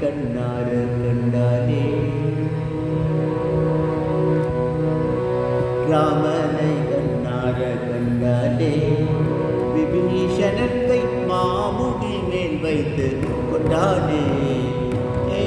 கண்ணார கண்டானே ராமனை கண்ணார கண்டானே விபீஷணத்தை மாமுடி மேல் வைத்து கொண்டானே ஏ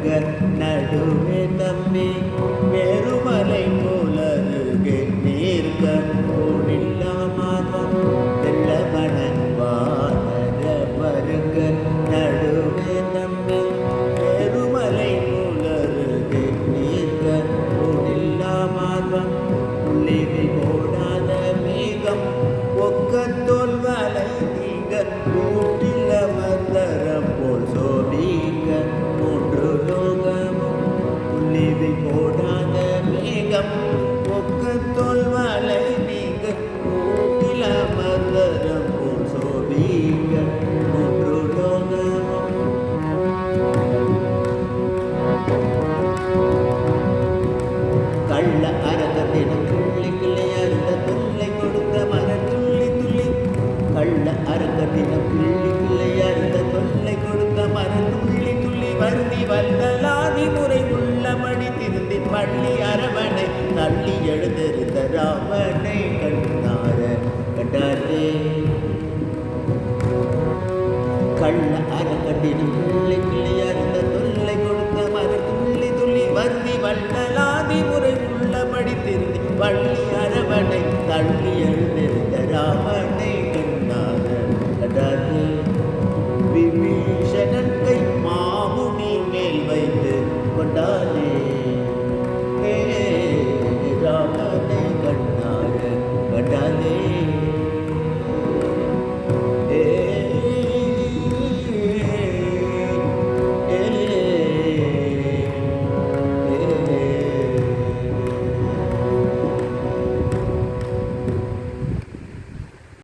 பருக நடுவே தம்பி மேருமலை போலருகே நீர்க ஓடில்லாமாதம் வெள்ளமண வானர பருக நடுவே தம்பி மேருமலை போலருகே நீர்க ஓடில்லாமாதம் உள்ளிவி போடாத மேகம் ஒக்க தோல் நீங்கள் பள்ளி அரவணை தள்ளி எழுந்திருந்த ராவனை கண்டார கண்டாரே. கள்ள அறக்கட்டினும் பிள்ளை கிளி கிளியறிந்த தொல்லை கொடுத்த மறு துள்ளி துள்ளி வந்தி வள்ளலாதி முறை உள்ளபடி திருந்தி பள்ளி அரவணை தள்ளி எழுந்த